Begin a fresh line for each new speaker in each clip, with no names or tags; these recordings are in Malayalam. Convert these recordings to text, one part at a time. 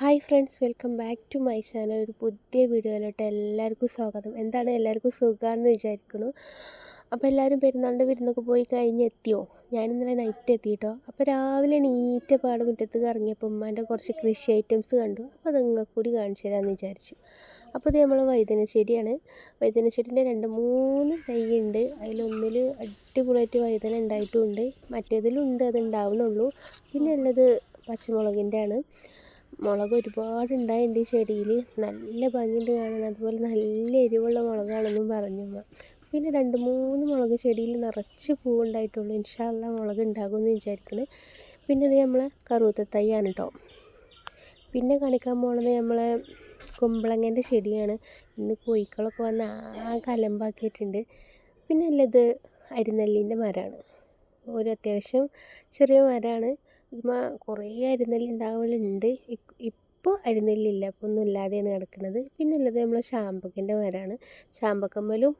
Hi friends welcome back to my channel ഒരു പുതിയ വീഡിയോയിലോട്ട് എല്ലാവർക്കും സ്വാഗതം. എന്താണ് എല്ലാവർക്കും സുഖമാണെന്ന് വിചാരിക്കുന്നു. അപ്പോൾ എല്ലാവരും പെരുന്നാളിന്റെ വിരുന്നൊക്കെ പോയി കഴിഞ്ഞ് എത്തിയോ ഞാനിന്നലെ നൈറ്റ് എത്തിയിട്ടോ അപ്പോൾ രാവിലെ നീറ്റ പാട് മുറ്റത്ത് കറങ്ങിയപ്പോൾ ഉമ്മാന്റെ കുറച്ച് കൃഷി ഐറ്റംസ് കണ്ടു. അപ്പോൾ അത് കൂടി കാണിച്ചു തരാമെന്ന് വിചാരിച്ചു. അപ്പോൾ ഇത് നമ്മൾ വൈദ്യന ചെടിയാണ്. വൈദ്യന ചെടീന്റെ രണ്ട് മൂന്ന് തൈ ഉണ്ട്. അതിലൊന്നിൽ അടിപൊളിയായിട്ട് വൈദ്യന ഉണ്ടായിട്ടുമുണ്ട് മറ്റേതിലുണ്ട് അത് ഉണ്ടാവുന്നുള്ളൂ. പിന്നെ ഉള്ളത് പച്ചമുളകിന്റെ ആണ് മുളക് ഒരുപാട് ഉണ്ടായിട്ടുണ്ട് ഈ ചെടിയിൽ നല്ല ഭംഗിയുണ്ട് കാണാൻ. അതുപോലെ നല്ല എരിവുള്ള മുളകാണെന്നും പറഞ്ഞു പിന്നെ രണ്ട് മൂന്ന് മുളക് ചെടിയിൽ നിറച്ച് പൂവുണ്ടായിട്ടുള്ളൂ. ഇൻഷാല്ല മുളക് ഉണ്ടാകുമെന്ന് വിചാരിക്കുന്നു പിന്നെ ഇത് നമ്മൾ കറുവത്ത തൈയാണ് കേട്ടോ പിന്നെ കാണിക്കാൻ പോണത് നമ്മളെ കുമ്പളങ്ങന്റെ ചെടിയാണ്. ഇന്ന് കോഴിക്കളൊക്കെ വന്ന് ആ കലമ്പാക്കിയിട്ടുണ്ട് പിന്നെ ഉള്ളത് അരിനെല്ലിന്റെ മരമാണ് ഒരു അത്യാവശ്യം ചെറിയ മരമാണ് കുറേ അരിനെല്ലി ഉണ്ടാവലുണ്ട് ഇപ്പോൾ അരിനെല്ലില്ല ഇപ്പോൾ ഒന്നും ഇല്ലാതെയാണ് കിടക്കുന്നത്. പിന്നെ ഉള്ളത് നമ്മൾ ചാമ്പക്കന്റെ മരമാണ്. ചാമ്പക്കമ്മലും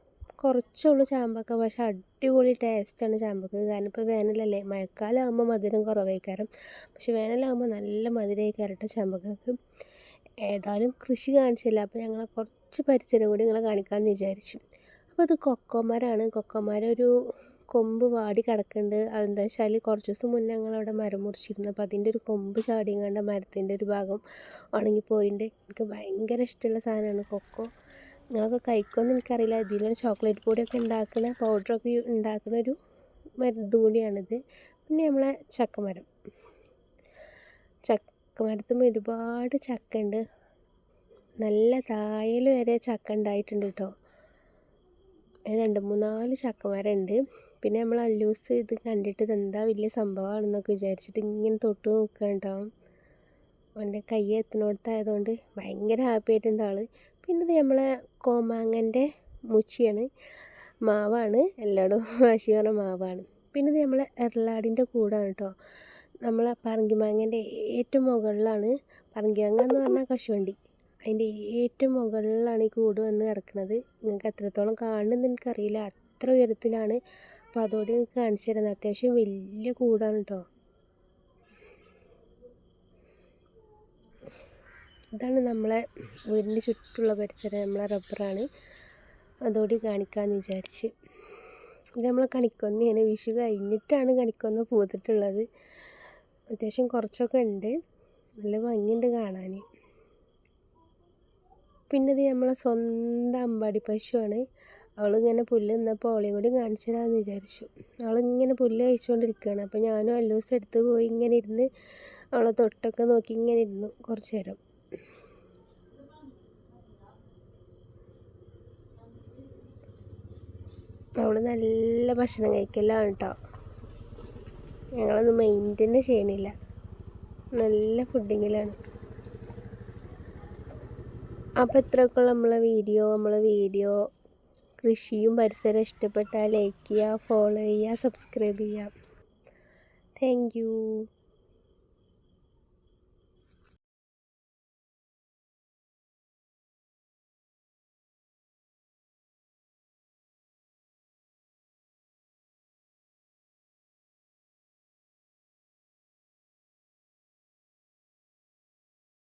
കുറച്ചുള്ളൂ ചാമ്പക്ക പക്ഷേ അടിപൊളി ടേസ്റ്റാണ് ചാമ്പക്ക കാരണം ഇപ്പോൾ വേനലല്ലേ. മഴക്കാലമാകുമ്പോൾ മധുരം കുറവായിക്കാരം. പക്ഷെ വേനലാകുമ്പോൾ നല്ല മധുരമായി കയറട്ടെ ചാമ്പക്കക്ക് ഏതായാലും കൃഷി കാണിച്ചില്ല. അപ്പോൾ ഞങ്ങൾ കുറച്ച് പരിസരം കൂടി നിങ്ങളെ കാണിക്കാമെന്ന് വിചാരിച്ചു. അപ്പോൾ അത് കൊക്കോമരമാണ്. കൊക്കോമരം ഒരു കൊമ്പ് വാടി കിടക്കുന്നുണ്ട് അതെന്താ വെച്ചാൽ കുറച്ച് ദിവസം മുന്നേ ഞങ്ങളവിടെ മരം മുറിച്ചിരുന്നു. അപ്പോൾ അതിന്റെ ഒരു കൊമ്പ് ചാടിയും മരത്തിന്റെ ഒരു ഭാഗം ഉണങ്ങിപ്പോയിട്ടുണ്ട് എനിക്ക് ഭയങ്കര ഇഷ്ടമുള്ള സാധനമാണ് കൊക്കോ. നിങ്ങളൊക്കെ കഴിക്കുമെന്ന് എനിക്കറിയില്ല. ഇതിലൊരു ചോക്ലേറ്റ് പൊടിയൊക്കെ ഉണ്ടാക്കുന്ന പൗഡറൊക്കെ ഉണ്ടാക്കുന്ന ഒരു മരുന്ന് കൂടിയാണിത്. പിന്നെ നമ്മളെ ചക്കമരം. ചക്കമരത്തും ഒരുപാട് ചക്ക ഉണ്ട് നല്ല തായൽ വരെ ചക്ക ഉണ്ടായിട്ടുണ്ട് കേട്ടോ. രണ്ട് മൂന്നാൽ ചക്കമരം ഉണ്ട് പിന്നെ നമ്മൾ അല്ലൂസ് ഇത് കണ്ടിട്ട് ഇതെന്താ വലിയ സംഭവമാണെന്നൊക്കെ വിചാരിച്ചിട്ട് ഇങ്ങനെ തൊട്ട് നോക്കുകയുണ്ടാവും അവന്റെ കൈ എത്തുന്നിടത്തായതുകൊണ്ട് ഭയങ്കര ഹാപ്പി ആയിട്ടുണ്ട് ആൾ പിന്നെ ഇത് നമ്മളെ കോമാങ്ങന്റെ മുച്ചിയാണ്. മാവാണ്. എല്ലായിടും വാശി പറഞ്ഞ മാവാണ്. പിന്നെ ഇത് നമ്മളെ എറലാടിന്റെ കൂടാണ് കേട്ടോ നമ്മളെ പറങ്കിമാങ്ങന്റെ ഏറ്റവും മുകളിലാണ്. പറങ്കിമാങ്ങ എന്ന് പറഞ്ഞാൽ കശുവണ്ടി. അതിന്റെ ഏറ്റവും മുകളിലാണ് ഈ കൂട് വന്ന് കിടക്കുന്നത്. നിങ്ങൾക്ക് എത്രത്തോളം കാണുമെന്ന് എനിക്കറിയില്ല. അത്ര ഉയരത്തിലാണ്. അപ്പോൾ അതോടെ നിങ്ങൾക്ക് കാണിച്ചു തരുന്നത്. അത്യാവശ്യം വലിയ കൂടാണ് കേട്ടോ ഇതാണ് നമ്മളെ വീടിന്റെ ചുറ്റുള്ള പരിസരം. നമ്മളെ റബ്ബറാണ്. അതോടെ കാണിക്കാമെന്ന് വിചാരിച്ച്. ഇത് നമ്മളെ കണിക്കൊന്നയാണ്. വിഷു കഴിഞ്ഞിട്ടാണ് കണിക്കൊന്ന പൂത്തിട്ടുള്ളത്. അത്യാവശ്യം കുറച്ചൊക്കെ ഉണ്ട്. നല്ല ഭംഗിയുണ്ട് കാണാൻ പിന്നെ ഇത് നമ്മളെ സ്വന്തം അമ്പാടി പശുവാണ്. അവളിങ്ങനെ പുല്ല് നിന്നപ്പോൾ അവളെയും കൂടി കാണിച്ചു തരാമെന്ന് വിചാരിച്ചു. അവളിങ്ങനെ പുല്ല് കഴിച്ചുകൊണ്ടിരിക്കുകയാണ് അപ്പോൾ ഞാനും അല്ലൂസ് എടുത്ത് പോയി ഇങ്ങനെ ഇരുന്ന് അവളെ തൊട്ടൊക്കെ നോക്കി ഇങ്ങനെ ഇരുന്നു കുറച്ച് നേരം. അവൾ നല്ല ഭക്ഷണം കഴിക്കലാണ് കേട്ടോ ഞങ്ങളൊന്നും മൈൻഡ് തന്നെ ചെയ്യണില്ല. നല്ല ഫുഡിങ്ങിലാണ്. അപ്പോൾ ഇത്രയൊക്കെയുള്ള നമ്മളെ വീഡിയോ നമ്മളെ വീഡിയോ കൃഷിയും പരിസരവും ഇഷ്ടപ്പെട്ടാൽ ലൈക്ക് ചെയ്യുക ഫോളോ ചെയ്യുക സബ്സ്ക്രൈബ് ചെയ്യുക. താങ്ക്